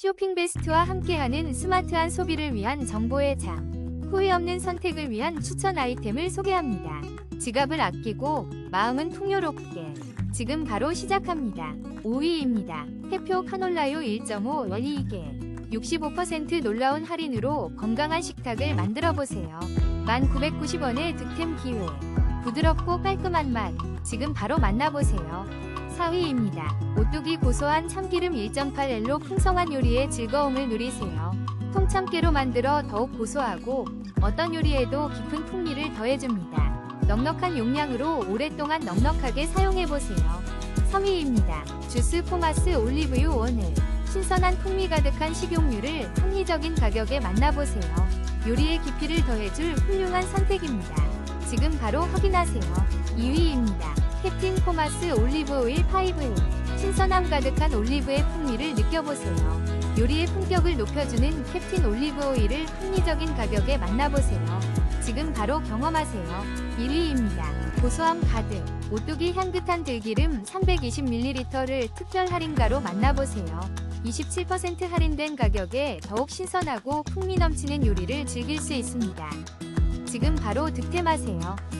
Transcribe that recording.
쇼핑 베스트와 함께하는 스마트한 소비를 위한 정보의 장. 후회 없는 선택을 위한 추천 아이템을 소개합니다. 지갑을 아끼고 마음은 풍요롭게. 지금 바로 시작합니다. 5위입니다. 해표 카놀라유 1.5 원리게. 65% 놀라운 할인으로 건강한 식탁을 만들어 보세요. 1,990원의 득템 기회. 부드럽고 깔끔한 맛. 지금 바로 만나보세요. 4위입니다. 오뚜기 고소한 참기름 1.8L로 풍성한 요리의 즐거움을 누리세요. 통참깨로 만들어 더욱 고소하고 어떤 요리에도 깊은 풍미를 더해줍니다. 넉넉한 용량으로 오랫동안 넉넉하게 사용해보세요. 3위입니다. 주스 포마스 올리브유 원을 신선한 풍미 가득한 식용유를 합리적인 가격에 만나보세요. 요리의 깊이를 더해줄 훌륭한 선택입니다. 지금 바로 확인하세요. 2위입니다. 캡틴 포마스 올리브 오일 5 신선함 가득한 올리브의 풍미를 느껴보세요. 요리의 품격을 높여주는 캡틴 올리브 오일을 합리적인 가격에 만나보세요. 지금 바로 경험하세요. 1위입니다. 고소함 가득 오뚜기 향긋한 들기름 320ml를 특별 할인가로 만나보세요. 27% 할인된 가격에 더욱 신선하고 풍미 넘치는 요리를 즐길 수 있습니다. 지금 바로 득템하세요.